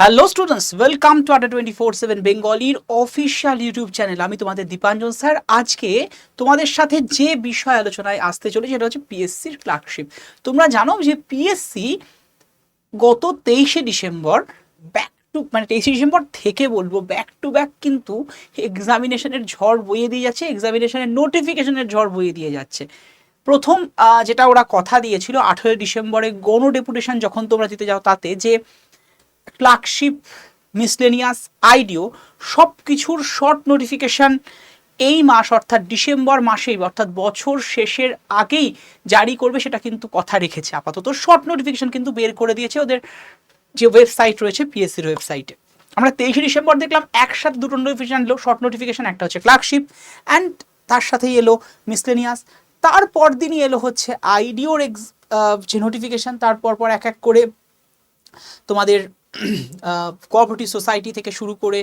Hello students welcome to Adda twenty four seven বেঙ্গলির official YouTube channel আমি তোমাদের Dipanjan sir. আজকে তোমাদের সাথে যে বিষয় আলোচনায় আসতে চলেছে, সেটা হচ্ছে পিএসসির ক্লার্কশিপ তোমরা জানো যে পিএসসি গত তেইশে ডিসেম্বর ব্যাক টু মানে তেইশে ডিসেম্বর থেকে বলব ব্যাক টু ব্যাক কিন্তু এক্সামিনেশনের ঝড় বইয়ে দিয়ে যাচ্ছে এক্সামিনেশনের নোটিফিকেশনের ঝড় বইয়ে দিয়ে যাচ্ছে। প্রথম যেটা ওরা কথা দিয়েছিল, আঠেরোই ডিসেম্বরে গণ ডেপুটেশন যখন তোমরা দিতে যাও তাতে, যে ক্লার্কশিপ মিসলেনিয়াস আইডিও সব কিছুর শর্ট নোটিফিকেশন এই মাস অর্থাৎ ডিসেম্বর মাসেই অর্থাৎ বছর শেষের আগেই জারি করবে সেটা কিন্তু কথা রেখেছে। আপাতত শর্ট নোটিফিকেশান কিন্তু বের করে দিয়েছে ওদের যে ওয়েবসাইট রয়েছে পিএসসির ওয়েবসাইটে আমরা তেইশে ডিসেম্বর দেখলাম, একসাথে দুটো নোটিফিকেশন এলো শর্ট নোটিফিকেশান একটা হচ্ছে ক্লার্কশিপ অ্যান্ড তার সাথেই এলো মিসলেনিয়াস তারপর দিনই এলো হচ্ছে আইডিওর এক্স যে নোটিফিকেশান তারপর পর এক এক করে তোমাদের কোঅপারেটিভ সোসাইটি থেকে শুরু করে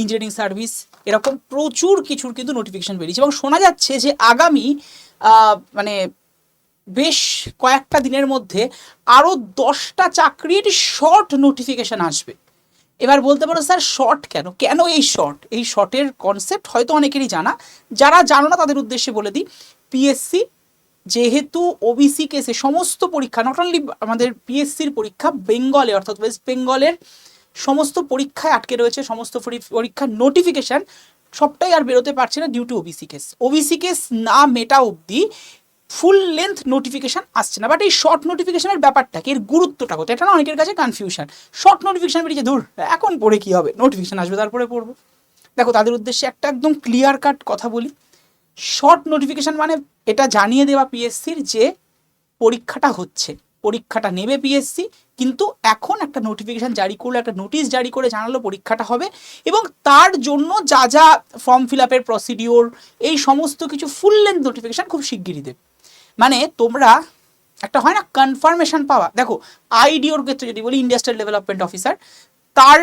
ইঞ্জিনিয়ারিং সার্ভিস এরকম প্রচুর কিছুর কিন্তু নোটিফিকেশন বেরিয়েছে এবং শোনা যাচ্ছে যে আগামী মানে বেশ কয়েকটা দিনের মধ্যে আরও দশটা চাকরির শর্ট নোটিফিকেশন আসবে। এবার বলতে পারো স্যার শর্ট কেন? কেন এই শর্ট এই শর্টের কনসেপ্ট হয়তো অনেকেরই জানা। যারা জানো না, তাদের উদ্দেশ্যে বলে দিই পিএসসি যেহেতু ওবিসি কেসে সমস্ত পরীক্ষা নট অনলি আমাদের পিএসসির পরীক্ষা বেঙ্গলে অর্থাৎ ওয়েস্ট বেঙ্গলের সমস্ত পরীক্ষায় আটকে রয়েছে, সমস্ত পরি- পরীক্ষার নোটিফিকেশান সবটাই আর বেরোতে পারছে না due to OBC case OBC case না মেটা অবধি ফুল লেন্থ নোটিফিকেশান আসছে না বাট এই শর্ট নোটিফিকেশানের ব্যাপারটা কি? এর গুরুত্বটা কত এটা না অনেকের কাছে কনফিউশন শর্ট নোটিফিকেশন বেরিয়েছে, ধুর, এখন পড়ে কি হবে? নোটিফিকেশান আসবে, তারপরে পড়ব। দেখো, তাদের উদ্দেশ্যে একটা একদম ক্লিয়ার কাট কথা বলি। শর্ট নোটিফিকেশান মানে এটা জানিয়ে দেওয়া পিএসসির যে পরীক্ষাটা হচ্ছে। পরীক্ষাটা নেবে পিএসসি কিন্তু এখন একটা নোটিফিকেশান জারি করল, একটা নোটিশ জারি করে জানালো পরীক্ষাটা হবে এবং তার জন্য যা যা ফর্ম ফিল আপের প্রসিডিওর এই সমস্ত কিছু ফুল লেন্থ নোটিফিকেশন খুব শিগগিরই দেবে। মানে তোমরা একটা হয় না কনফার্মেশন পাওয়া। দেখো আইডিওর ক্ষেত্রে যদি বলি ইন্ডাস্ট্রিয়াল ডেভেলপমেন্ট অফিসার তার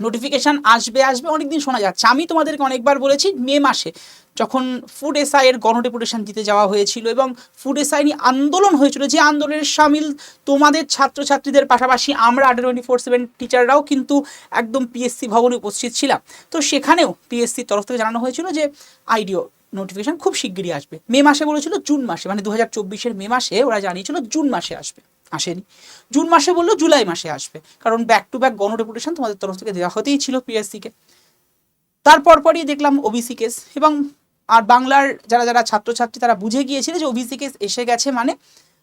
নোটিফিকেশন আসবে আসবে, অনেকদিন শোনা যাচ্ছে। আমি তোমাদেরকে অনেকবার বলেছি, মে মাসে যখন ফুড এসআই এর গণডেপুটেশন দিতে যাওয়া হয়েছিল এবং ফুড এসআই নিয়ে আন্দোলন হয়েছিল, যে আন্দোলনের সামিল তোমাদের ছাত্রছাত্রীদের পাশাপাশি আমরা আডার টোয়েন্টি ফোর সেভেন টিচাররাও কিন্তু একদম পিএসসি ভবনে উপস্থিত ছিলাম। তো সেখানেও পিএসসির তরফ থেকে জানানো হয়েছিল যে আইডিও নোটিফিকেশন খুব শিগগিরই আসবে। মে মাসে বলেছিল, জুন মাসে মানে দু হাজার চব্বিশের মে মাসে ওরা জানিয়েছিল, জুন মাসে আসবে। আসেনি। জুন মাসে বলল জুলাই মাসে আসবে। কারণ ব্যাক টু ব্যাক গণডেপুটেশন তোমাদের তরফ থেকে দেওয়া হতেই ছিল পিএসসিকে তারপর পরই দেখলাম ওবিসি কেস এবং আর বাংলার যারা যারা ছাত্রছাত্রী তারা বুঝে গিয়েছিল যে ওবিসি কেস এসে গেছে মানে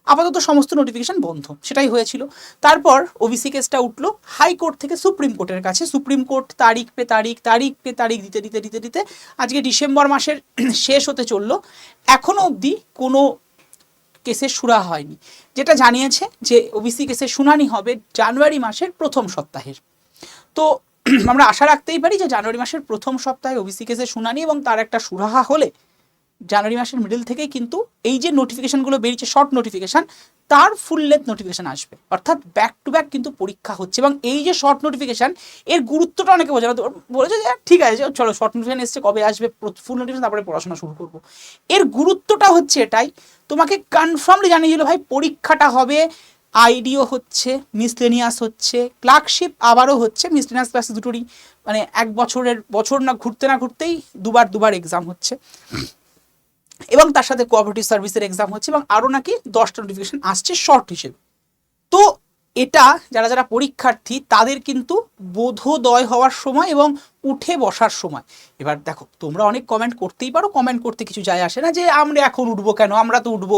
আপাতত সমস্ত নোটিফিকেশন বন্ধ। সেটাই হয়েছিল। তারপর ওবিসি কেসটা উঠল হাইকোর্ট থেকে সুপ্রিম কোর্টের কাছে। সুপ্রিম কোর্ট তারিখ পে তারিখ তারিখ পে তারিখ, দিতে দিতে দিতে দিতে আজকে ডিসেম্বর মাসের শেষ হতে চলল। এখনও অবধি কোনো কেসের সুরা হয়নি। যেটা জানিয়েছে যে ওবিসি কেসের শুনানি হবে জানুয়ারি মাসের প্রথম সপ্তাহের। তো আমরা আশা রাখতেই পারি যে জানুয়ারি মাসের প্রথম সপ্তাহে ওবিসি কেসের শুনানি এবং তার একটা সুরাহা হলে জানুয়ারি মাসের মিডল থেকেই কিন্তু এই যে নোটিফিকেশনগুলো বেরিয়েছে শর্ট নোটিফিকেশন তার ফুল লেন্থ নোটিফিকেশন আসবে। অর্থাৎ ব্যাক টু ব্যাক কিন্তু পরীক্ষা হচ্ছে এবং এই যে শর্ট নোটিফিকেশন এর গুরুত্বটা অনেকে বোঝে। বলেছে যে ঠিক আছে চলো শর্ট নোটিফিকেশন এসছে, কবে আসবে? ফুল নোটিফিকেশন তারপরে পড়াশোনা শুরু করব। এর গুরুত্বটা হচ্ছে এটাই, তোমাকে কনফার্মলি জানিয়ে দিল, ভাই, পরীক্ষাটা হবে আইডিও হচ্ছে মিসলেনিয়াস হচ্ছে ক্লার্কশিপ আবারও হচ্ছে মিসলেনিয়াস ক্লাস দুটোরই মানে এক বছরের, বছর না, ঘুরতে না ঘুরতেই দুবার দুবার এক্সাম হচ্ছে। এবং তার সাথে কোঅপারেটিভ সার্ভিসের এক্সাম হচ্ছে এবং আরও নাকি দশটা নোটিফিকেশন আসছে শর্ট হিসেবে। তো এটা যারা যারা পরীক্ষার্থী, তাদের কিন্তু বোধোদয় হওয়ার সময় এবং উঠে বসার সময়। এবার দেখো, তোমরা অনেক কমেন্ট করতেই পারো কমেন্ট করতে কিছু যায় আসে না যে, আমরা এখন উঠবো কেন? আমরা তো উঠবো।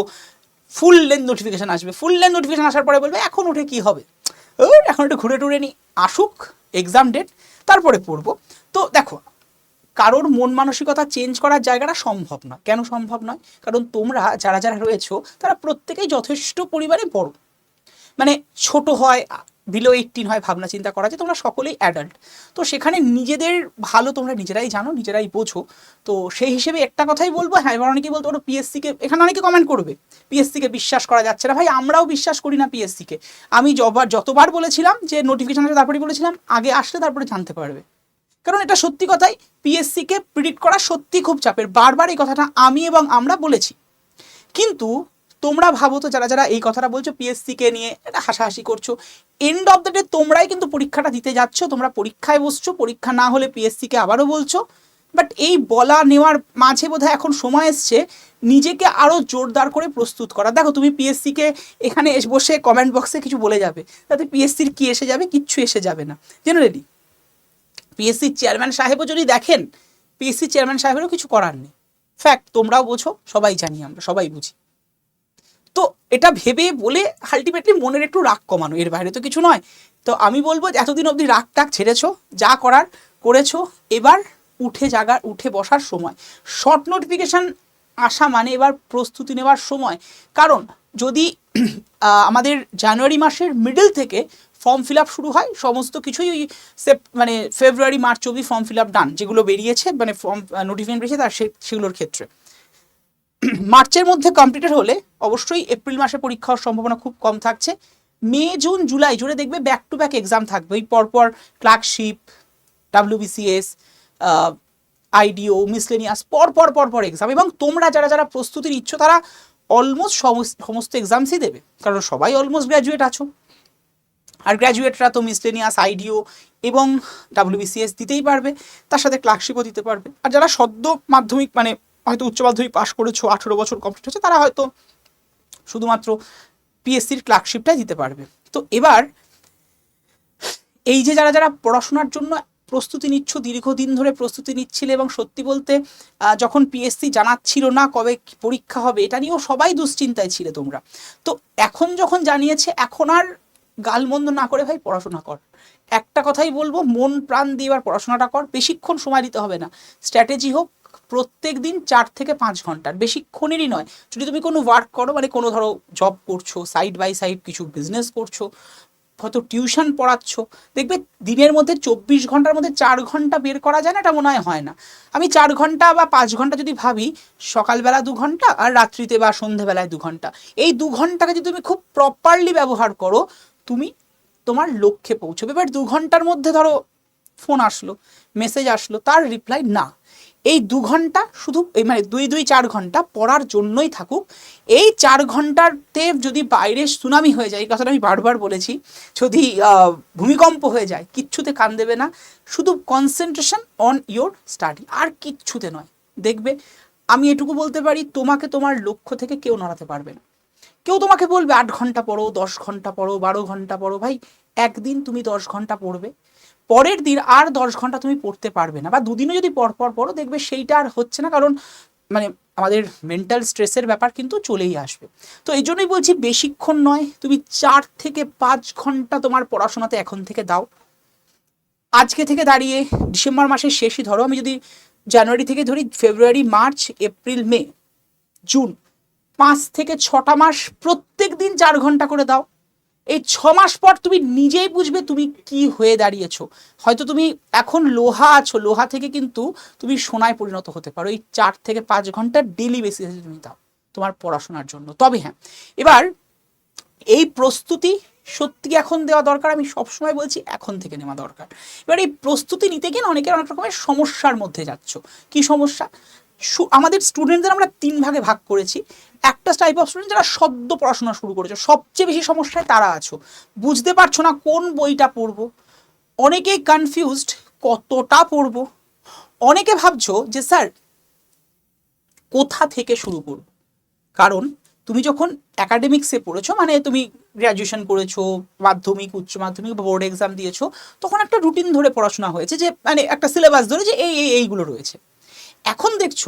ফুল লেন্থ নোটিফিকেশান আসবে। ফুল লেন্থ নোটিফিকেশন আসার পরে বলবে, এখন উঠে কি হবে? এখন একটু ঘুরে টুরে নি। আসুক এক্সাম ডেট তারপরে পড়ব। তো দেখো কারোর মন মানসিকতা চেঞ্জ করার জায়গাটা সম্ভব নয়। কেন সম্ভব নয়? কারণ তোমরা যারা যারা রয়েছো, তারা প্রত্যেকেই যথেষ্ট পরিমাণে বড়। মানে ছোট হয় বিলো এইটিন হয় ভাবনা চিন্তা করা যে তোমরা সকলেই অ্যাডাল্ট তো সেখানে নিজেদের ভালো তোমরা নিজেরাই জানো, নিজেরাই বোঝো। তো সেই হিসেবে একটা কথাই বলব হ্যাঁ এবার অনেকেই বলতে পারো পিএসসিকে এখানে অনেকে কমেন্ট করবে পিএসসিকে বিশ্বাস করা যাচ্ছে না। ভাই, আমরাও বিশ্বাস করি না পিএসসিকে আমি যবার, যতবার বলেছিলাম যে নোটিফিকেশন আসলে তারপরে বলেছিলাম, আগে আসলে তারপরে জানতে পারবে। কারণ এটা সত্যি কথাই পিএসসিকে প্রিডিক্ট করা সত্যি খুব চাপের। বারবার এই কথাটা আমি এবং আমরা বলেছি। কিন্তু তোমরা ভাবো তো, যারা যারা এই কথাটা বলছো পিএসসিকে নিয়ে এটা হাসাহাসি করছ এন্ড অফ দ্য ডে তোমরাই কিন্তু পরীক্ষাটা দিতে যাচ্ছ, তোমরা পরীক্ষায় বসছো, পরীক্ষা না হলে পিএসসিকে আবারও বলছো। বাট এই বলা নেওয়ার মাঝে বোধহয় এখন সময় এসছে নিজেকে আরও জোরদার করে প্রস্তুত করা। দেখো, তুমি পিএসসিকে এখানে বসে কমেন্ট বক্সে কিছু বলে যাবে, তাতে পিএসসির কি এসে যাবে? কিচ্ছু এসে যাবে না। জেনারেলি পিএসসির চেয়ারম্যান সাহেবও যদি দেখেন পিএসসি চেয়ারম্যান সাহেবেরও কিছু করার নেই। ফ্যাক্ট তোমরাও বোঝো, সবাই জানি আমরা, সবাই বুঝি। তো এটা ভেবে বলে আলটিমেটলি মনের একটু রাগ কমানো, এর বাইরে তো কিছু নয়। তো আমি বলব এতদিন অবধি রাগ টাগ ছেড়েছো, যা করার করেছ, এবার উঠে জাগার, উঠে বসার সময়। শর্ট নোটিফিকেশান আসা মানে এবার প্রস্তুতি নেওয়ার সময়। কারণ যদি আমাদের জানুয়ারি মাসের মিডল থেকে ফর্ম ফিল শুরু হয়, সমস্ত কিছুই ওই সেপ মানে ফেব্রুয়ারি মার্চ অবধি ফর্ম ফিল আপ ডান যেগুলো বেরিয়েছে মানে ফর্ম নোটিফিকেশন বেরিয়েছে তার সেগুলোর ক্ষেত্রে। মার্চের মধ্যে কমপ্লিটেড হলে অবশ্যই এপ্রিল মাসে পরীক্ষা হওয়ার সম্ভাবনা খুব কম থাকছে। মে জুন জুলাই জুড়ে দেখবে ব্যাক টু ব্যাক এক্সাম থাকবে। ওই পরপর ক্লার্কশিপ ডাব্লিউবিসিএস আইডিও মিসলেনিয়াস পর পর পর পর এক্সাম এবং তোমরা যারা যারা প্রস্তুতি নিচ্ছ তারা অলমোস্ট সমস্ত এক্সামসই দেবে। কারণ সবাই অলমোস্ট গ্র্যাজুয়েট আছো। আর গ্র্যাজুয়েটরা তো মিসলেনিয়াস আইডিও এবং ডাব্লিউবিসিএস দিতেই পারবে, তার সাথে ক্লার্কশিপও দিতে পারবে। আর যারা সদ্য মাধ্যমিক মানে হয়তো উচ্চ মাধ্যমিক পাশ করেছ, আঠেরো বছর কমপ্লিট হচ্ছে তারা হয়তো শুধুমাত্র পিএসসির ক্লার্কশিপটাই দিতে পারবে। তো এবার এই যে যারা যারা পড়াশোনার জন্য প্রস্তুতি নিচ্ছ, দীর্ঘদিন ধরে প্রস্তুতি নিচ্ছিলে এবং সত্যি বলতে যখন পিএসসি জানাচ্ছিল না কবে পরীক্ষা হবে, এটা নিয়েও সবাই দুশ্চিন্তায় ছিলে তোমরা। তো এখন যখন জানিয়েছে, এখন আর গালমন্দ না করে ভাই পড়াশোনা কর। একটা কথাই বলব, মন প্রাণ দিয়ে এবার পড়াশোনাটা কর। বেশিক্ষণ সময় দিতে হবে না। স্ট্র্যাটেজি হোক, প্রত্যেক দিন চার থেকে পাঁচ ঘণ্টার বেশিক্ষণেরই নয়, যদি তুমি কোনো ওয়ার্ক করো মানে কোনো ধরো জব করছ সাইড বাই সাইড কিছু বিজনেস করছ, হয়তো টিউশন পড়াচ্ছ, দেখবে দিনের মধ্যে চব্বিশ ঘণ্টার মধ্যে চার ঘণ্টা বের করা যায় না, এটা মনে হয় হয় না। আমি চার ঘণ্টা বা পাঁচ ঘণ্টা যদি ভাবি, সকালবেলা দু ঘণ্টা আর রাত্রিতে বা সন্ধেবেলায় দু ঘণ্টা। এই দু ঘন্টাকে যদি তুমি খুব প্রপারলি ব্যবহার করো তুমি তোমার লক্ষ্যে পৌঁছবে। এবার দু ঘণ্টার মধ্যে ধরো ফোন আসলো মেসেজ আসলো, তার রিপ্লাই না। এই দু ঘণ্টা শুধু, এই মানে দুই দুই, চার ঘণ্টা পড়ার জন্যই থাকুক। এই চার ঘন্টাতে যদি বাইরে সুনামি হয়ে যায়, এই কথাটা আমি বারবার বলেছি, যদি ভূমিকম্প হয়ে যায়, কিচ্ছুতে কান দেবে না। শুধু কনসেন্ট্রেশন অন ইয়োর স্টাডি আর কিচ্ছুতে নয়। দেখবে, আমি এটুকু বলতে পারি, তোমাকে তোমার লক্ষ্য থেকে কেউ নড়াতে পারবে না। কেউ তোমাকে বলবে আট ঘণ্টা পড়ো, দশ ঘণ্টা পড়ো, বারো ঘণ্টা পড়ো। ভাই, একদিন তুমি দশ ঘণ্টা পড়বে। পরের দিন আর দশ ঘণ্টা তুমি পড়তে পারবে না। বা দুদিনও যদি পর পর পড়ো, দেখবে সেইটা আর হচ্ছে না। কারণ মানে আমাদের মেন্টাল স্ট্রেসের ব্যাপার কিন্তু চলেই আসবে। তো এই জন্যই বলছি বেশিক্ষণ নয়, তুমি চার থেকে পাঁচ ঘণ্টা তোমার পড়াশোনাতে এখন থেকে দাও। আজকে থেকে দাঁড়িয়ে ডিসেম্বর মাসের শেষই ধরো। আমি যদি জানুয়ারি থেকে ধরি, February, March, April, May, June পাঁচ থেকে ছটা মাস প্রত্যেক দিন চার ঘণ্টা করে দাও। এই ছ মাস পর তুমি নিজেই বুঝবে তুমি কি হয়ে দাঁড়িয়েছ। হয়তো তুমি এখন লোহা আছো, লোহা থেকে কিন্তু তুমি সোনায় পরিণত হতে পারো। এই চার থেকে পাঁচ ঘণ্টা ডেলি বেসিসে তুমি দাও তোমার পড়াশোনার জন্য। তবে হ্যাঁ এবার এই প্রস্তুতি সত্যি এখন দেওয়া দরকার, আমি সবসময় বলছি এখন থেকে নেওয়া দরকার। এবার এই প্রস্তুতি নিতে গিয়ে অনেকের অনেক রকমের সমস্যার মধ্যে যাচ্ছ। কি সমস্যা? আমাদের স্টুডেন্টদের আমরা তিন ভাগে ভাগ করেছি। একটা টাইপ অফ স্টুডেন্ট যারা সদ্য পড়াশোনা শুরু করেছ, সবচেয়ে বেশি সমস্যায় তারা আছো। বুঝতে পারছ না কোন বইটা পড়ব? অনেকেই কনফিউজড কতটা পড়ব? অনেকে ভাবছ যে, স্যার, কোথা থেকে শুরু করব? কারণ তুমি যখন একাডেমিক্সে পড়েছো মানে তুমি গ্র্যাজুয়েশন করেছ, মাধ্যমিক, উচ্চ মাধ্যমিক বোর্ড এক্সাম দিয়েছ, তখন একটা রুটিন ধরে পড়াশোনা হয়েছে যে মানে একটা সিলেবাস ধরে যে এই, এইগুলো রয়েছে। এখন দেখছ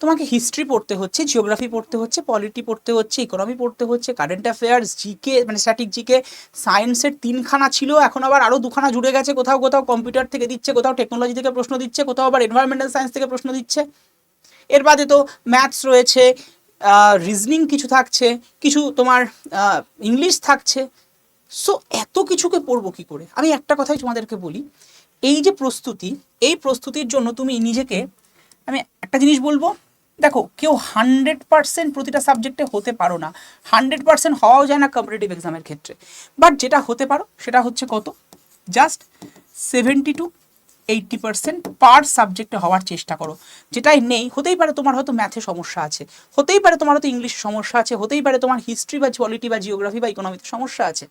তোমাকে হিস্ট্রি পড়তে হচ্ছে জিওগ্রাফি পড়তে হচ্ছে পলিটি পড়তে হচ্ছে ইকোনমি পড়তে হচ্ছে কারেন্ট অ্যাফেয়ার্স জিকে মানে স্ট্যাটিক জিকে সায়েন্সের তিনখানা ছিল, এখন আবার আরও দুখানা জুড়ে গেছে, কোথাও কোথাও কম্পিউটার থেকে দিচ্ছে, কোথাও টেকনোলজি থেকে প্রশ্ন দিচ্ছে, কোথাও আবার এনভায়রনমেন্টাল সায়েন্স থেকে প্রশ্ন দিচ্ছে। এর বাদে তো ম্যাথস রয়েছে রিজনিং কিছু থাকছে, কিছু তোমার ইংলিশ থাকছে। সো এত কিছুকে পড়ব কি করে? আমি একটা কথাই তোমাদেরকে বলি, এই যে প্রস্তুতি, এই প্রস্তুতির জন্য তুমি নিজেকে আমি একটা জিনিস বলব, দেখো, কেউ হান্ড্রেড পার্সেন্ট প্রতিটা সাবজেক্টে হতে পারো না। হান্ড্রেড পার্সেন্ট হওয়াও যায় না কম্পিটিটিভ এক্সামের ক্ষেত্রে। বাট যেটা হতে পারো, সেটা হচ্ছে কত? Just seventy two eighty percent per সাবজেক্টে হওয়ার চেষ্টা করো। যেটাই নেই, হতেই পারে তোমার হয়তো ম্যাথে সমস্যা আছে। হতেই পারে তোমার হয়তো ইংলিশ সমস্যা আছে। হতেই পারে তোমার হিস্ট্রি বা পলিটি বা জিওগ্রাফি বা ইকোনমিতে সমস্যা আছে।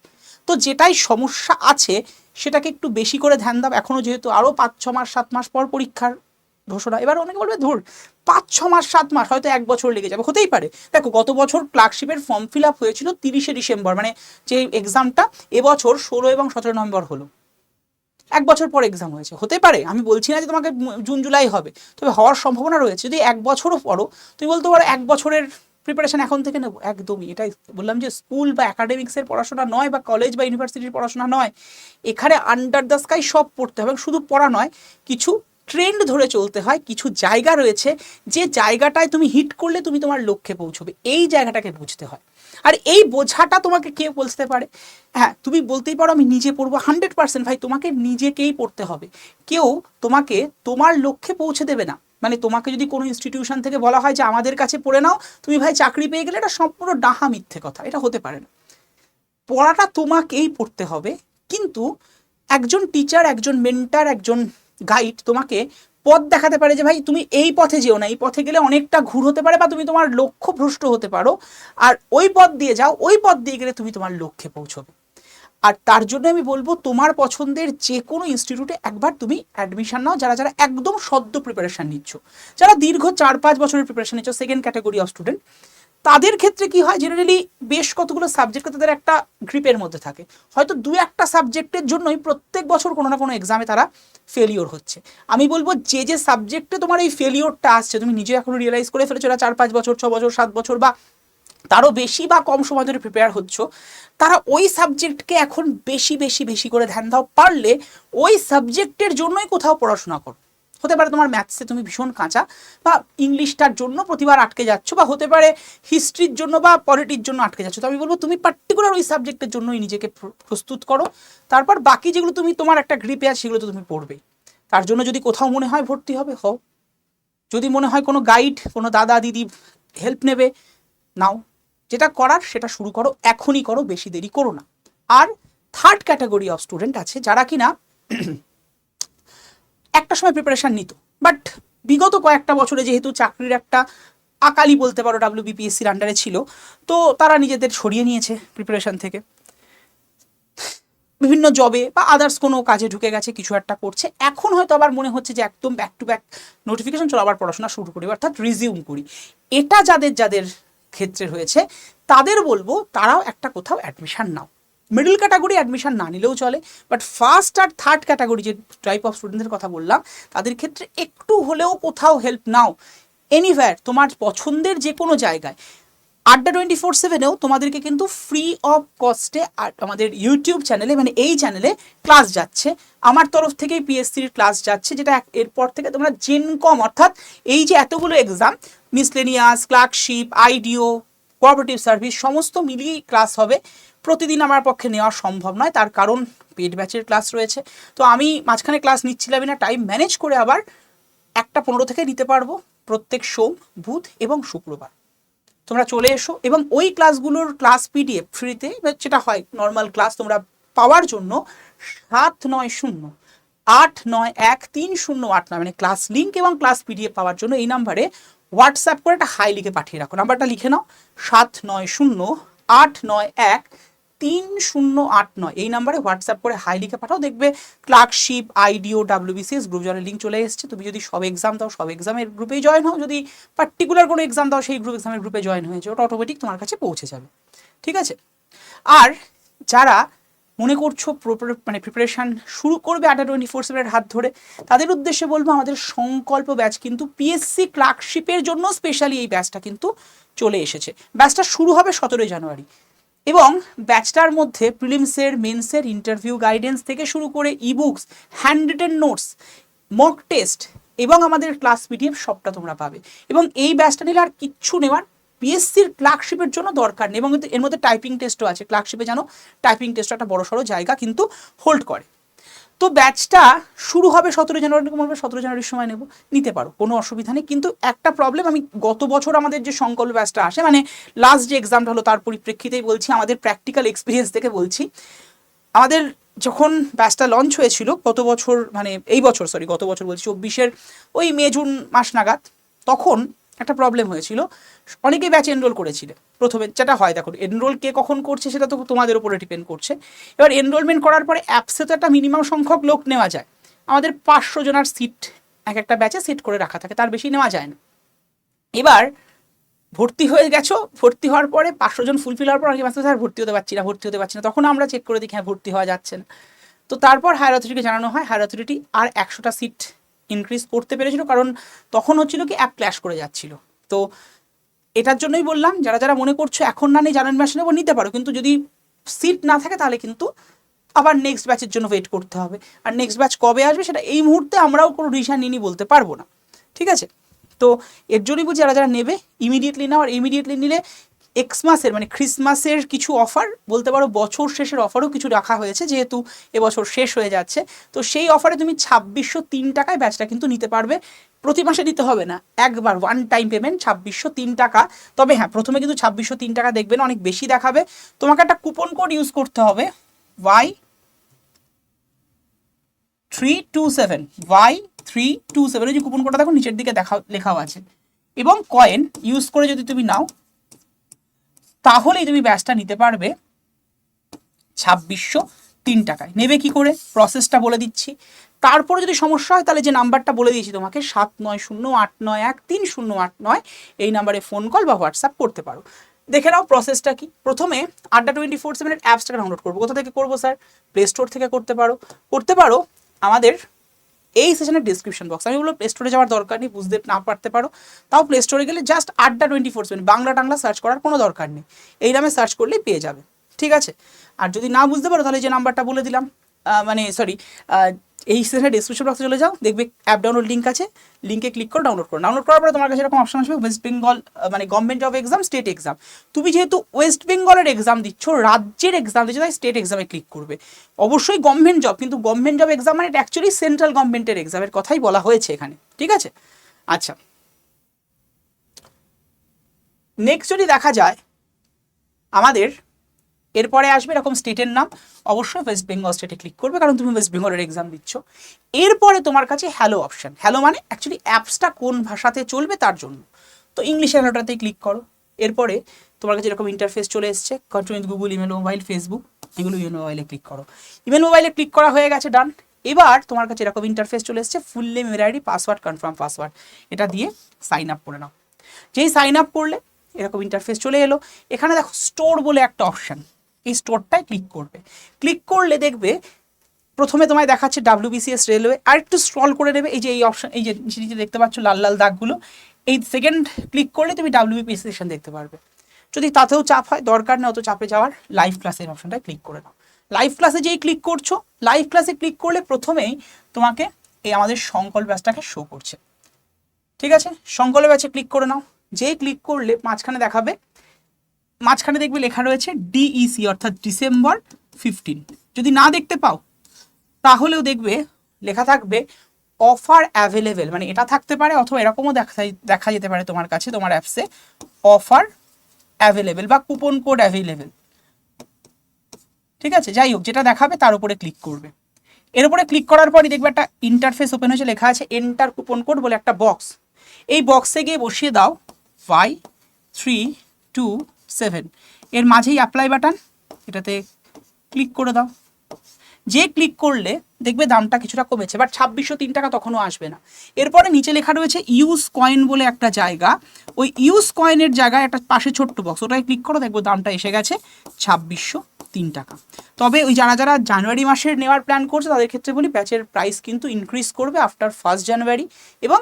তো যেটাই সমস্যা আছে, সেটাকে একটু বেশি করে ধ্যান দাও। এখনও যেহেতু আরও পাঁচ ছ মাস, সাত মাস পর পরীক্ষার ঘোষণা। এবার অনেকে বলবে, ধর, পাঁচ, ছ মাস, সাত মাস, হয়তো এক বছর লেগে যাবে। হতেই পারে। দেখো, গত বছর ক্লার্কশিপের ফর্ম ফিল আপ হয়েছিল তিরিশে ডিসেম্বর মানে যে এক্সামটা এবছর ষোলো এবং সতেরো নভেম্বর হলো। এক বছর পর এক্সাম হয়েছে। হতে পারে, আমি বলছি না যে তোমাকে জুন, জুলাই হবে, তবে হওয়ার সম্ভাবনা রয়েছে। যদি এক বছরও পড়ো, তুমি বলতে পারো এক বছরের প্রিপারেশন এখন থেকে নেব। একদমই, এটাই বললাম যে স্কুল বা একাডেমিক্সের পড়াশোনা নয় বা কলেজ বা ইউনিভার্সিটির পড়াশোনা নয়। এখানে আন্ডার দ্য স্কাই সব পড়তে হবে শুধু পড়া নয়, কিছু ট্রেন্ড ধরে চলতে হয়, কিছু জায়গা রয়েছে, যে জায়গাটায় তুমি হিট করলে তুমি তোমার লক্ষ্যে পৌঁছবে। এই জায়গাটাকে বুঝতে হয়। আর এই বোঝাটা তোমাকে কে বলতে পারে? হ্যাঁ তুমি বলতেই পারো, আমি নিজে পড়ব। হান্ড্রেড পার্সেন্ট ভাই, তোমাকে নিজেকেই পড়তে হবে। কেউ তোমাকে তোমার লক্ষ্যে পৌঁছে দেবে না। মানে তোমাকে যদি কোনো ইনস্টিটিউশন থেকে বলা হয় যে, আমাদের কাছে পড়ে নাও তুমি ভাই চাকরি পেয়ে গেলে এটা সম্পূর্ণ ডাহা মিথ্যে কথা। এটা হতে পারে না। পড়াটা তোমাকেই পড়তে হবে। কিন্তু একজন টিচার একজন মেন্টার একজন গাইড তোমাকে পথ দেখাতে পারে যে, ভাই, তুমি এই পথে যেও না। এই পথে গেলে অনেকটা ঘুর হতে পারে বা তুমি তোমার লক্ষ্য ভ্রষ্ট হতে পারো। আর ওই পথ দিয়ে যাও, ওই পথ দিয়ে গেলে তুমি তোমার লক্ষ্যে পৌঁছবে। আর তার জন্য আমি বলব, তোমার পছন্দের যে কোনো ইনস্টিটিউটে একবার তুমি অ্যাডমিশন নাও। যারা যারা একদম সদ্য প্রিপারেশন নিচ্ছ, যারা দীর্ঘ চার পাঁচ বছরের প্রিপারেশন নিচ্ছ সেকেন্ড ক্যাটাগরি অফ স্টুডেন্ট তাদের ক্ষেত্রে কি হয়? জেনারেলি বেশ কতগুলো সাবজেক্টে তাদের একটা গ্রিপের মধ্যে থাকে। হয়তো দু একটা সাবজেক্টের জন্যই প্রত্যেক বছর কোনো না কোনো এক্সামে তারা ফেলিওর হচ্ছে। আমি বলব যে যে সাবজেক্টে তোমার এই ফেলিওরটা আসছে, তুমি নিজে এখন রিয়েলাইজ করে ফেলেছো চার পাঁচ বছর, ছ বছর, সাত বছর বা তারও বেশি বা কম সময় ধরে প্রিপেয়ার হচ্ছ, তারা ওই সাবজেক্টকে এখন বেশি বেশি বেশি করে ধ্যান দাও। পারলে ওই সাবজেক্টের জন্যই কোথাও পড়াশোনা করো। হতে পারে তোমার ম্যাথসে তুমি ভীষণ কাঁচা বা ইংলিশটার জন্য প্রতিবার আটকে যাচ্ছ বা হতে পারে হিস্ট্রির জন্য বা পলিটির জন্য আটকে যাচ্ছ। তো আমি বলব তুমি পার্টিকুলার ওই সাবজেক্টের জন্যই নিজেকে প্রস্তুত করো। তারপর বাকি যেগুলো তুমি তোমার একটা গ্রিপে আছে সেগুলো তো তুমি পড়বেই তার জন্য যদি কোথাও মনে হয় ভর্তি হবে, হও। যদি মনে হয় কোনো গাইড কোনো দাদা, দিদি হেল্প নেবে, নাও। যেটা করার সেটা শুরু করো, এখনই করো, বেশি দেরি করো না। আর থার্ড ক্যাটাগরি অফ স্টুডেন্ট আছে যারা কিনা একটা সময় প্রিপারেশান নিত। বাট বিগত কয়েকটা বছরে যেহেতু চাকরির একটা আকালি বলতে পারো ডাব্লিউ বিপিএসসির আন্ডারে ছিল, তো তারা নিজেদের সরিয়ে নিয়েছে প্রিপারেশান থেকে। বিভিন্ন জবে বা আদার্স কোনো কাজে ঢুকে গেছে, কিছু একটা করছে। এখন হয়তো আবার মনে হচ্ছে যে একদম ব্যাক টু ব্যাক নোটিফিকেশন চলো আবার পড়াশোনা শুরু করি, অর্থাৎ রিজিউম করি। এটা যাদের যাদের ক্ষেত্রে হয়েছে, তাদের বলব তারাও একটা কোথাও অ্যাডমিশান নাও। মিডল ক্যাটাগরি অ্যাডমিশন না নিলেও চলে বাট ফার্স্ট আর থার্ড ক্যাটাগরি যে টাইপ অফ স্টুডেন্টদের কথা বললাম, তাদের ক্ষেত্রে একটু হলেও কোথাও হেল্প নাও। এনিওয়্যার তোমার পছন্দের যে কোনো জায়গায়। আড্ডা টোয়েন্টি ফোর সেভেনেও তোমাদেরকে কিন্তু ফ্রি অফ কস্টে আমাদের ইউটিউব চ্যানেলে মানে এই চ্যানেলে ক্লাস যাচ্ছে। আমার তরফ থেকেই পিএসসির ক্লাস যাচ্ছে, যেটা এরপর থেকে তোমরা জেনকম অর্থাৎ এই যে এতগুলো exam miscellaneous clerkship IDO cooperative service সমস্ত মিলিয়েই ক্লাস হবে। প্রতিদিন আমার পক্ষে নেওয়া সম্ভব নয়, তার কারণ পেড ব্যাচের ক্লাস রয়েছে। তো আমি মাঝখানে ক্লাস নিচ্ছিলাম না টাইম ম্যানেজ করে আবার একটা পনেরো থেকে নিতে পারব প্রত্যেক সোম, বুধ এবং শুক্রবার। তোমরা চলে এসো এবং ওই ক্লাসগুলোর ক্লাস পিডিএফ ফ্রিতে যেটা হয় নর্মাল ক্লাস তোমরা পাওয়ার জন্য সাত নয় শূন্য, আট নয় এক তিন শূন্য আট নয় মানে ক্লাস লিঙ্ক এবং ক্লাস পিডিএফ পাওয়ার জন্য এই নাম্বারে হোয়াটসঅ্যাপ করে একটা হাই লিখে পাঠিয়ে রাখো। নাম্বারটা লিখে নাও। সাত নয় শূন্য আট নয় এক তিন শূন্য আট নয়। এই নাম্বারে হোয়াটসঅ্যাপ করে হাই লিখে পাঠাও। দেখবে ক্লার্কশিপ আইডিও ডাব্লিউবিসিএস গ্রুপ জয়ের লিঙ্ক চলে এসছে, তুমি যদি সব এক্সাম দাও, সব এক্সামের গ্রুপেই জয়েন হও। যদি পার্টিকুলার কোনো এক্সাম দাও, সেই গ্রুপ এক্সামের গ্রুপে জয়েন হয়েছে ওটা অটোমেটিক তোমার কাছে পৌঁছে যাবে। ঠিক আছে? আর যারা মনে করছ মানে প্রিপারেশান শুরু করবে আটা টোয়েন্টি ফোর সেভেনের হাত ধরে? তাদের উদ্দেশ্যে বলব আমাদের সংকল্প ব্যাচ কিন্তু পিএসসি ক্লার্কশিপের জন্য স্পেশালি এই ব্যাচটা কিন্তু চলে এসেছে। ব্যাচটা শুরু হবে সতেরোই জানুয়ারি। এবং ব্যাচটার মধ্যে প্রিলিমসের মেন্সের ইন্টারভিউ গাইডেন্স থেকে শুরু করে ebooks hand written notes mock test এবং আমাদের ক্লাস পিডিএফ সবটা তোমরা পাবে। এবং এই ব্যাচটা নিলে আর কিচ্ছু নেওয়ার পিএসসির ক্লার্কশিপের জন্য দরকার নেই এবং এর মধ্যে টাইপিং টেস্টও আছে। ক্লার্কশিপে জানো টাইপিং টেস্ট একটা বড় সড়ো জায়গা কিন্তু হোল্ড করে। তো ব্যাচটা শুরু হবে সতেরো জানুয়ারি বলবে সতেরো জানুয়ারির সময় নেব। নিতে পারো, কোনো অসুবিধা নেই। কিন্তু একটা প্রবলেম আমি গত বছর আমাদের যে সংকল্প ব্যাচটা আসে মানে লাস্ট যে এক্সামটা হলো, তার পরিপ্রেক্ষিতেই বলছি, আমাদের প্র্যাকটিক্যাল এক্সপিরিয়েন্স থেকে বলছি। আমাদের যখন ব্যাচটা লঞ্চ হয়েছিল, গত বছর মানে এই বছর সরি গত বছর বলছি, চব্বিশের ওই মে, জুন মাস নাগাদ, তখন একটা প্রবলেম হয়েছিল। অনেকে ব্যাচ এনরোল করেছিল। প্রথমে যেটা হয় দেখো এনরোল কে কখন করছে সেটা তো তোমাদের উপরে ডিপেন্ড করছে। এবার এনরোলমেন্ট করার পরে অ্যাপসে তো একটা মিনিমাম সংখ্যক লোক নেওয়া যায়। আমাদের পাঁচশো জনার সিট এক একটা ব্যাচে সেট করে রাখা থাকে, তার বেশি নেওয়া যায় না। এবার ভর্তি হয়ে গেছো, ভর্তি হওয়ার পরে পাঁচশো জন ফুলফিল হওয়ার পর অনেকে ব্যস্ত স্যার, ভর্তি হতে পারছি না, ভর্তি হতে পারছি না। তখন আমরা চেক করে দেখি হ্যাঁ ভর্তি হওয়া যাচ্ছে না। তো তারপর হায়ার অথরিটিকে জানানো হয় হায়ার অথরিটি আর একশোটা সিট ইনক্রিজ করতে পেরেছিল, কারণ তখন হচ্ছিল কি অ্যাপ ক্ল্যাশ করে যাচ্ছিল। তো এটার জন্যই বললাম, যারা যারা মনে করছ এখন না নেই জানুয়ারি মাসে নেব নিতে পারো, কিন্তু যদি সিট না থাকে তাহলে কিন্তু আবার নেক্সট ব্যাচের জন্য ওয়েট করতে হবে। আর নেক্সট ব্যাচ কবে আসবে সেটা এই মুহূর্তে আমরাও কোনো ডিসিশন নিয়ে বলতে পারব না। ঠিক আছে? তো এর জন্যই বলছি, যারা যারা নেবে ইমিডিয়েটলি নাও, আর ইমিডিয়েটলি নিলে এক্স মাসের মানে ক্রিসমাসের কিছু অফার বলতে পারো বছর শেষের অফারও কিছু রাখা হয়েছে, যেহেতু এবছর শেষ হয়ে যাচ্ছে। তো সেই অফারে তুমি ছাব্বিশশো তিন টাকায় ব্যাচটা কিন্তু নিতে পারবে। প্রতি মাসে দিতে হবে না, একবার ওয়ান টাইম পেমেন্ট ছাব্বিশশো তিন টাকা। তবে হ্যাঁ প্রথমে কিন্তু ছাব্বিশশো তিন টাকা দেখবেন, অনেক বেশি দেখাবে। তোমাকে একটা কুপন কোড ইউজ করতে হবে Y three two seven Y three two seven ওই যে কুপন কোডটা দেখো, নিচের দিকে দেখা, লেখাও আছে। এবং কয়েন ইউজ করে যদি তুমি নাও তাহলেই তুমি ব্যাচটা নিতে পারবে ছাব্বিশশো তিন টাকায়। নেবে কি করে? প্রসেসটা বলে দিচ্ছি। তারপরে যদি সমস্যা হয়, তাহলে যে নাম্বারটা বলে দিয়েছি তোমাকে, সাত নয় শূন্য আট নয় এক তিন শূন্য আট নয়, এই নাম্বারে ফোন কল বা হোয়াটসঅ্যাপ করতে পারো। দেখে নাও প্রসেসটা কি? প্রথমে আড্ডা টোয়েন্টি ফোর সেভেনের অ্যাপসটাকে ডাউনলোড করব। কোথা থেকে করব স্যার প্লে স্টোর থেকে করতে পারো। করতে পারো আমাদের এই সেশনের ডিসক্রিপশন বক্স আমি বলব প্লে স্টোরে যাওয়ার দরকার নেই, বুঝতে না পারতে পারো। তাও প্লে স্টোরে গেলে just Adda twenty four seven Bangla টাংলা সার্চ করার কোনো দরকার নেই। এই নামে সার্চ করলেই পেয়ে যাবে। ঠিক আছে? আর যদি না বুঝতে পারো, তাহলে যে নাম্বারটা বলে দিলাম মানে সরি এই সেশনের ডিসক্রিপশন বক্সে চলে যাও, দেখবে অ্যাপ ডাউনলোড লিঙ্ক আছে লিঙ্কে ক্লিক করে ডাউনলোড করো। ডাউনলোড করার পরে তোমার কাছে এরকম অপশন আসবে ওয়েস্ট বেঙ্গল মানে government job exam state exam তুমি যেহেতু ওয়েস্ট বেঙ্গলের এক্সাম দিচ্ছ, রাজ্যের এক্সাম দিচ্ছ, তাই স্টেট এক্সামে ক্লিক করবে। অবশ্যই গভর্নমেন্ট জব কিন্তু গভর্নমেন্ট জব এক্সাম মানে অ্যাকচুয়ালি সেন্ট্রাল গভর্নমেন্টের এক্সামের কথাই বলা হয়েছে এখানে, ঠিক আছে? আচ্ছা। নেক্সট যদি দেখা যায়, আমাদের এরপরে আসবে এরকম স্টেটের নাম। অবশ্যই ওয়েস্ট বেঙ্গল স্টেটে ক্লিক করবে, কারণ তুমি ওয়েস্ট বেঙ্গলের এক্সাম দিচ্ছ। এরপরে তোমার কাছে হ্যালো অপশন হ্যালো মানে অ্যাকচুয়ালি অ্যাপসটা কোন ভাষাতে চলবে তার জন্য। তো ইংলিশ হ্যালোটাতেই ক্লিক করো। এরপরে তোমার কাছে এরকম ইন্টারফেস চলে এসছে। Continue Google email mobile Facebook এগুলো ইমেল মোবাইলে ক্লিক করো। ইমেল মোবাইলে ক্লিক করা হয়ে গেছে ডান এবার তোমার কাছে এরকম ইন্টারফেস চলে এসছে full name email ID password confirm password এটা দিয়ে সাইন আপ করে নাও। যেই সাইন আপ করলে এরকম ইন্টারফেস চলে এলো। এখানে দেখো স্টোর বলে একটা অপশন এই স্টোরটায় ক্লিক করবে। ক্লিক করলে দেখবে প্রথমে তোমায় দেখাচ্ছে ডাব্লিউবিসিএস রেলওয়ে আর একটু স্ক্রল করে নেবে। এই যে এই অপশন এই যে নিচে দেখতে পাচ্ছ, লাল লাল দাগগুলো। এই সেকেন্ড ক্লিক করলে তুমি ডাব্লিউবিপিএস সেকশন দেখতে পারবে। যদি তাতেও চাপ হয়, দরকার না অত চাপে যাওয়ার লাইভ ক্লাসের অপশনটায় ক্লিক করে নাও। লাইভ ক্লাসে যেই ক্লিক করছ লাইভ ক্লাসে ক্লিক করলে প্রথমেই তোমাকে এই আমাদের সংকল্প ব্যাচটাকে শো করছে। ঠিক আছে? সংকল্প ব্যাচে ক্লিক করে নাও। যেই ক্লিক করলে মাঝখানে দেখাবে মাঝখানে দেখবে লেখা রয়েছে ডিইসি অর্থাৎ ডিসেম্বর ফিফটিন যদি না দেখতে পাও, তাহলেও দেখবে লেখা থাকবে অফার অ্যাভেলেবেল মানে এটা থাকতে পারে অথবা এরকমও দেখা দেখা যেতে পারে তোমার কাছে, তোমার অ্যাপসে অফার অ্যাভেলেবেল বা কুপন কোড অ্যাভেলেবেল ঠিক আছে? যাই হোক, যেটা দেখাবে তার উপরে ক্লিক করবে। এর উপরে ক্লিক করার পরই দেখবে একটা ইন্টারফেস ওপেন হয়েছে, লেখা আছে এন্টার কুপন কোড বলে একটা বক্স এই বক্সে গিয়ে বসিয়ে দাও ওয়াই থ্রি টু সেভেন এর মাঝেই অ্যাপ্লাই বাটন এটাতে ক্লিক করে দাও। যে ক্লিক করলে দেখবে দামটা কিছুটা কমেছে বাট ছাব্বিশশো তিন টাকা তখনও আসবে না। এরপরে নিচে লেখা রয়েছে ইউজ কয়েন বলে একটা জায়গা। ওই ইউজ কয়েনের জায়গায় একটা পাশে ছোট্ট বক্স ওটায় ক্লিক করো, দেখব দামটা এসে গেছে ছাব্বিশশো তিন টাকা। তবে ওই যারা যারা জানুয়ারি মাসের নেওয়ার প্ল্যান করছে, তাদের ক্ষেত্রে বলি ব্যাচের প্রাইস কিন্তু ইনক্রিজ করবে আফটার ফার্স্ট জানুয়ারি এবং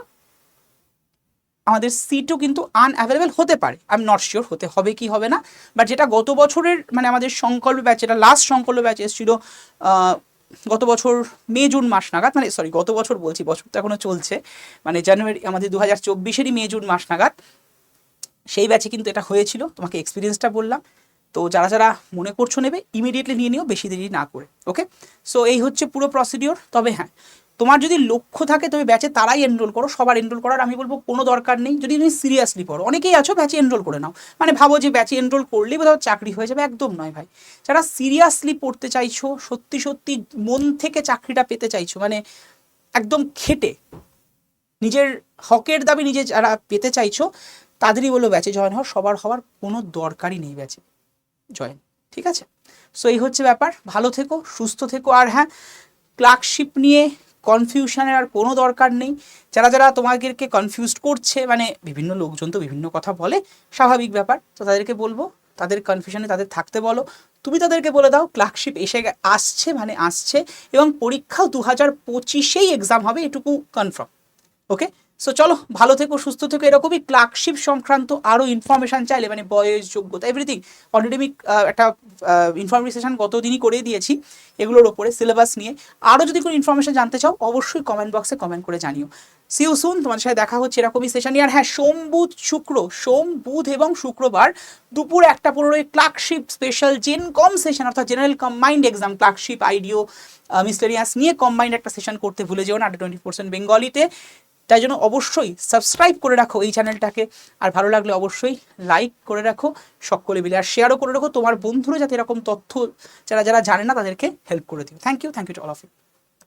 আমাদের সিটও কিন্তু আনঅ্যাভেলেবেল হতে পারে। আমি নট শিওর হতে হবে কি হবে না। বাট যেটা গত বছরের মানে আমাদের সংকল্প ব্যাচ, যেটা লাস্ট সংকল্প ব্যাচ এসেছিল গত বছর মে, জুন মাস নাগাদ মানে সরি গত বছর বলছি, বছর তো এখনও চলছে মানে জানুয়ারি, আমাদের দু হাজার চব্বিশেরই মে, জুন মাস নাগাদ, সেই ব্যাচে কিন্তু এটা হয়েছিল, তোমাকে এক্সপিরিয়েন্সটা বললাম। তো যারা যারা মনে করছ নেবে ইমিডিয়েটলি নিয়ে নিও, বেশি দেরি না করে ওকে সো এই হচ্ছে পুরো প্রসিডিওর তবে হ্যাঁ তোমার যদি লক্ষ্য থাকে তুমি ব্যাচে তারাই এনরোল করো, সবার এনরোল করার আমি বলব কোনো দরকার নেই। যদি তুমি সিরিয়াসলি পড়ো, অনেকেই আছো ব্যাচে এনরোল করে নাও। মানে ভাবো যে ব্যাচে এনরোল করলেই বোধহয় চাকরি হয়ে যাবে, একদম নয় ভাই। যারা সিরিয়াসলি পড়তে চাইছো, সত্যি সত্যি মন থেকে চাকরিটা পেতে চাইছো মানে একদম খেটে, নিজের হকের দাবি নিজে যারা পেতে চাইছো, তাদেরই বলো ব্যাচে জয়েন হওয়া সবার হওয়ার কোনো দরকারই নেই ব্যাচে জয়েন ঠিক আছে? সো এই হচ্ছে ব্যাপার। ভালো থেকো, সুস্থ থেকো। আর হ্যাঁ ক্লার্কশিপ নিয়ে কনফিউশনের আর কোনো দরকার নেই। যারা যারা তোমাদেরকে কনফিউজড করছে মানে বিভিন্ন লোকজন তো বিভিন্ন কথা বলে, স্বাভাবিক ব্যাপার। তো তাদেরকে বলব, তাদের কনফিউশনে তাদের থাকতে বলো। তুমি তাদেরকে বলে দাও ক্লার্কশিপ এসে আসছে মানে আসছে, এবং পরীক্ষাও দু হাজার পঁচিশেই এক্সাম হবে, এটুকু কনফার্ম ওকে সো চলো, ভালো থেকো, সুস্থ থেকো, এরকমই ক্লার্কশিপ সংক্রান্ত আরও ইনফরমেশন চাইলে মানে বয়স, যোগ্যতা এভরিথিং অলরেডি আমি একটা ইনফরমেশন গতদিনই করে দিয়েছি, এগুলোর ওপরে সিলেবাস নিয়ে। আরও যদি কোনো ইনফরমেশন জানতে চাও, অবশ্যই কমেন্ট বক্সে কমেন্ট করে জানিও। সিউ সুন তোমাদের সাথে দেখা হচ্ছে এরকমই সেশন আর হ্যাঁ সোম, বুধ, শুক্র, সোম, বুধ এবং শুক্রবার দুপুর একটা পনেরোই clerkship special gen com session অর্থাৎ জেনারেল কম্বাইন্ড এক্সাম ক্লার্কশিপ আইডিও মিস্টেরিয়াস নিয়ে কম্বাইন্ড একটা সেশন করতে ভুলে যেও না আটে টোয়েন্টি পার্সেন্ট বেঙ্গলিতে তাই জন্য অবশ্যই সাবস্ক্রাইব করে রাখো এই চ্যানেলটাকে আর ভালো লাগলে অবশ্যই লাইক করে রাখো, সকলে মিলে। আর শেয়ারও করে রাখো। তোমার বন্ধুরা যাতে এরকম তথ্য যারা যারা জানে না, তাদেরকে হেল্প করে দিও। Thank you thank you to all of you